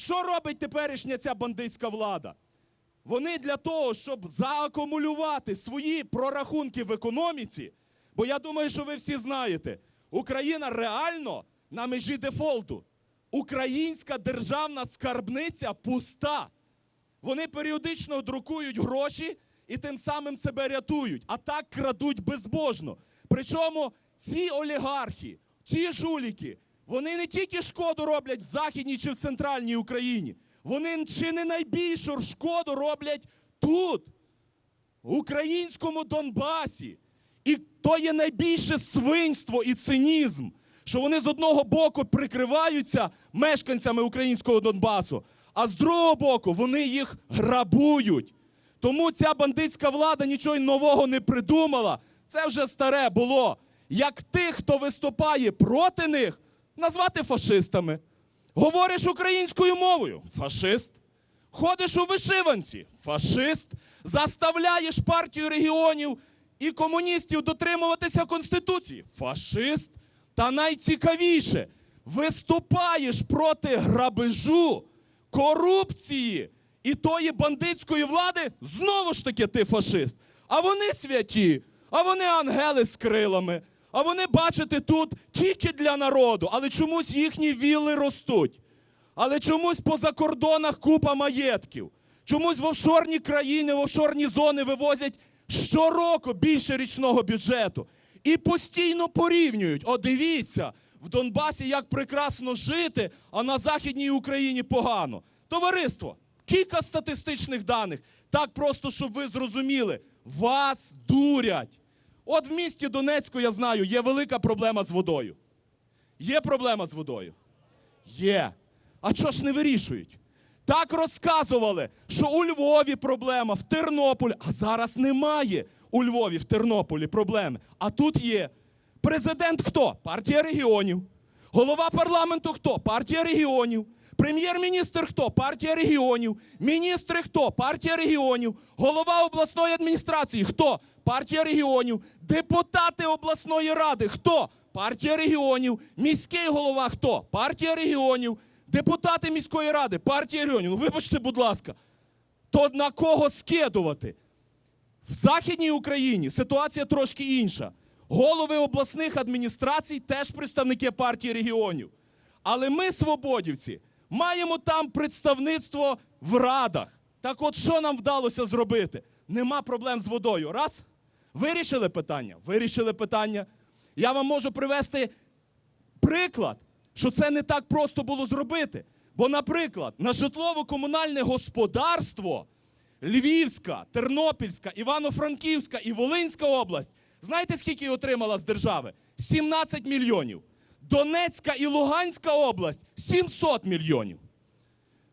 Що робить теперішня ця бандитська влада? Вони для того, щоб заакумулювати свої прорахунки в економіці, бо я думаю, що ви всі знаєте, Україна реально на межі дефолту. Українська державна скарбниця пуста. Вони періодично друкують гроші і тим самим себе рятують, а так крадуть безбожно. Причому ці олігархи, ці жуліки, вони не тільки шкоду роблять в Західній чи в центральній Україні, вони чи не найбільшу шкоду роблять тут, в українському Донбасі. І то є найбільше свинство і цинізм, що вони з одного боку прикриваються мешканцями українського Донбасу, а з другого боку вони їх грабують. Тому ця бандитська влада нічого нового не придумала. Це вже старе було. Як тих, хто виступає проти них, назвати фашистами. Говориш українською мовою фашист. Ходиш у вишиванці фашист. Заставляєш партію регіонів і комуністів дотримуватися Конституції фашист. Та найцікавіше, виступаєш проти грабежу, корупції і тої бандитської влади, знову ж таки ти фашист. А вони святі, а вони ангели з крилами. А вони, бачите, тут тільки для народу, але чомусь їхні вілли ростуть. Але чомусь поза кордонах купа маєтків. Чомусь в офшорні країни, в офшорні зони вивозять щороку більше річного бюджету. І постійно порівнюють. О, дивіться, в Донбасі як прекрасно жити, а на Західній Україні погано. Товариство, кілька статистичних даних. Так просто, щоб ви зрозуміли, вас дурять. От в місті Донецьку, я знаю, є велика проблема з водою. Є проблема з водою? Є. А чого ж не вирішують? Так розказували, що у Львові проблема, в Тернополі, а зараз немає у Львові, в Тернополі проблеми. А тут є. Президент хто? Партія регіонів. Голова парламенту хто? Партія регіонів. Прем'єр-міністр хто? Партія регіонів. Міністри хто? Партія регіонів. Голова обласної адміністрації хто? Партія регіонів. Депутати обласної ради хто? Партія регіонів. Міський голова хто? Партія регіонів. Депутати міської ради, партія регіонів. Ну, вибачте, будь ласка, то на кого скидувати? В Західній Україні ситуація трошки інша. Голови обласних адміністрацій теж представники партії регіонів. Але ми, свободівці, маємо там представництво в радах. Так от що нам вдалося зробити? Нема проблем з водою. Раз. Вирішили питання? Вирішили питання. Я вам можу привести приклад, що це не так просто було зробити. Бо, наприклад, на житлово-комунальне господарство Львівська, Тернопільська, Івано-Франківська і Волинська область, знаєте, скільки отримала з держави? 17 мільйонів. Донецька і Луганська область 700 мільйонів.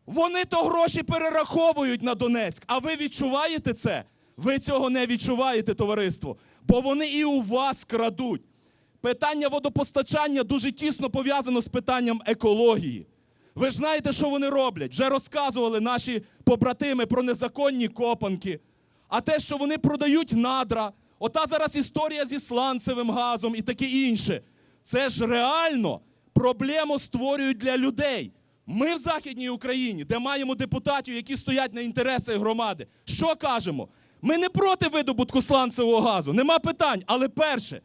Вони то гроші перераховують на Донецьк. А ви відчуваєте це? Ви цього не відчуваєте, товариство, бо вони і у вас крадуть. Питання водопостачання дуже тісно пов'язано з питанням екології. Ви ж знаєте, що вони роблять? Вже розказували наші побратими про незаконні копанки. А те, що вони продають надра, ота зараз історія зі сланцевим газом і таке інше. Це ж реально проблему створюють для людей. Ми в Західній Україні, де маємо депутатів, які стоять на інтереси громади, що кажемо? Ми не проти видобутку сланцевого газу, нема питань. Але перше,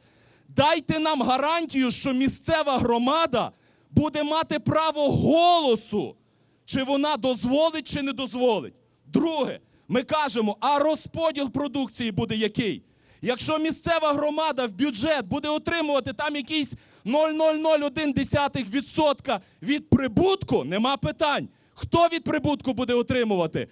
дайте нам гарантію, що місцева громада буде мати право голосу, чи вона дозволить, чи не дозволить. Друге, ми кажемо, а розподіл продукції буде який? Якщо місцева громада в бюджет буде отримувати там якийсь 0,001% від прибутку, нема питань. Хто від прибутку буде отримувати?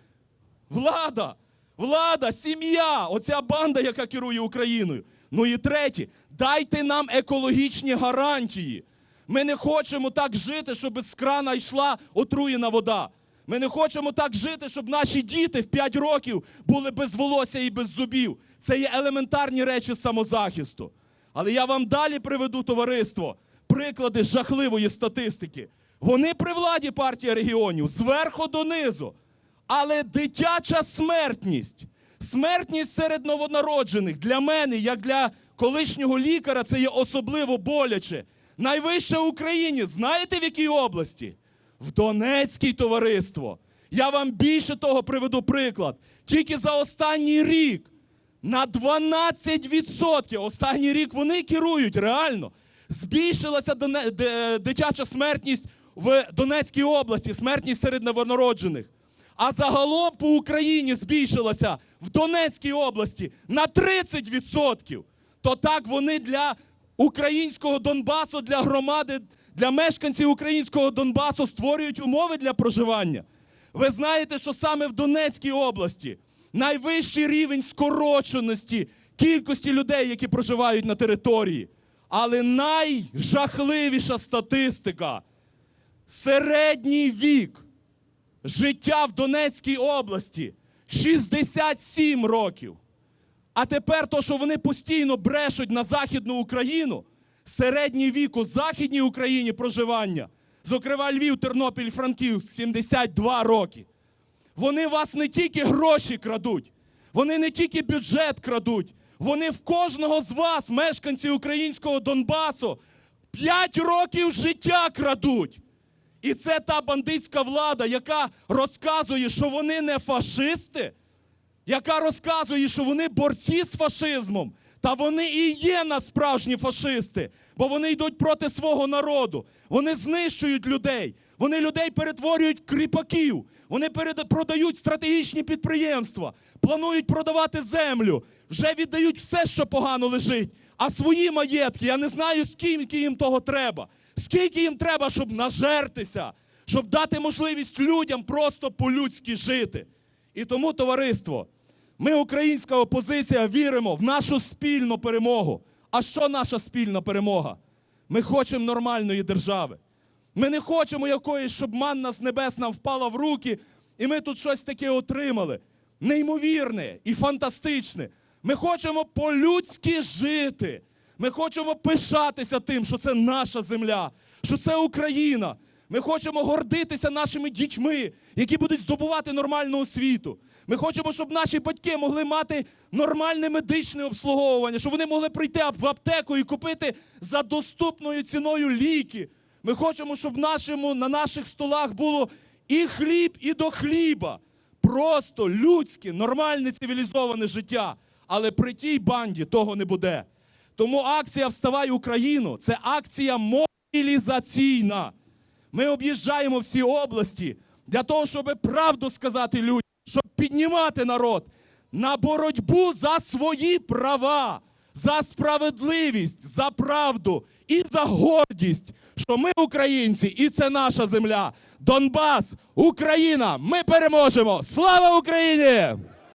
Влада, влада, сім'я, оця банда, яка керує Україною. Ну і третє, дайте нам екологічні гарантії. Ми не хочемо так жити, щоб з крана йшла отруєна вода. Ми не хочемо так жити, щоб наші діти в 5 років були без волосся і без зубів. Це є елементарні речі самозахисту. Але я вам далі приведу товариство приклади жахливої статистики. Вони при владі партія регіонів зверху донизу. Але дитяча смертність, смертність серед новонароджених для мене, як для колишнього лікаря, це є особливо боляче. Найвища в Україні. Знаєте в якій області? В Донецькій товариство. Я вам більше того приведу приклад. Тільки за останній рік на 12%, останній рік вони керують реально. Збільшилася дитяча смертність в Донецькій області, смертність серед новонароджених. А загалом по Україні збільшилася в Донецькій області на 30%. То так вони для українського Донбасу, для громади, для мешканців українського Донбасу створюють умови для проживання. Ви знаєте, що саме в Донецькій області найвищий рівень скороченості кількості людей, які проживають на території. Але найжахливіша статистика середній вік життя в Донецькій області 67 років. А тепер то, що вони постійно брешуть на Західну Україну, середній вік у Західній Україні проживання, зокрема Львів, Тернопіль, Франківськ, 72 роки. Вони вас не тільки гроші крадуть, вони не тільки бюджет крадуть, вони в кожного з вас, мешканців українського Донбасу, 5 років життя крадуть. І це та бандитська влада, яка розказує, що вони не фашисти, яка розказує, що вони борці з фашизмом. Та вони і є насправжні фашисти, бо вони йдуть проти свого народу. Вони знищують людей. Вони людей перетворюють кріпаків. Вони продають стратегічні підприємства, планують продавати землю, вже віддають все, що погано лежить. А свої маєтки, я не знаю, скільки їм того треба. Скільки їм треба, щоб нажертися, щоб дати можливість людям просто по-людськи жити. І тому, товариство, ми, українська опозиція, віримо в нашу спільну перемогу. А що наша спільна перемога? Ми хочемо нормальної держави. Ми не хочемо якоїсь, щоб манна з небес нам впала в руки, і ми тут щось таке отримали. Неймовірне і фантастичне. Ми хочемо по-людськи жити. Ми хочемо пишатися тим, що це наша земля, що це Україна. Ми хочемо гордитися нашими дітьми, які будуть здобувати нормальну освіту. Ми хочемо, щоб наші батьки могли мати нормальне медичне обслуговування, щоб вони могли прийти в аптеку і купити за доступною ціною ліки. Ми хочемо, щоб нашому, на наших столах було і хліб, і до хліба. Просто людське, нормальне цивілізоване життя. Але при тій банді того не буде. Тому акція Вставай Україну це акція мобілізаційна. Ми об'їжджаємо всі області для того, щоб правду сказати людям, щоб піднімати народ на боротьбу за свої права, за справедливість, за правду і за гордість, що ми українці, і це наша земля. Донбас, Україна, ми переможемо! Слава Україні!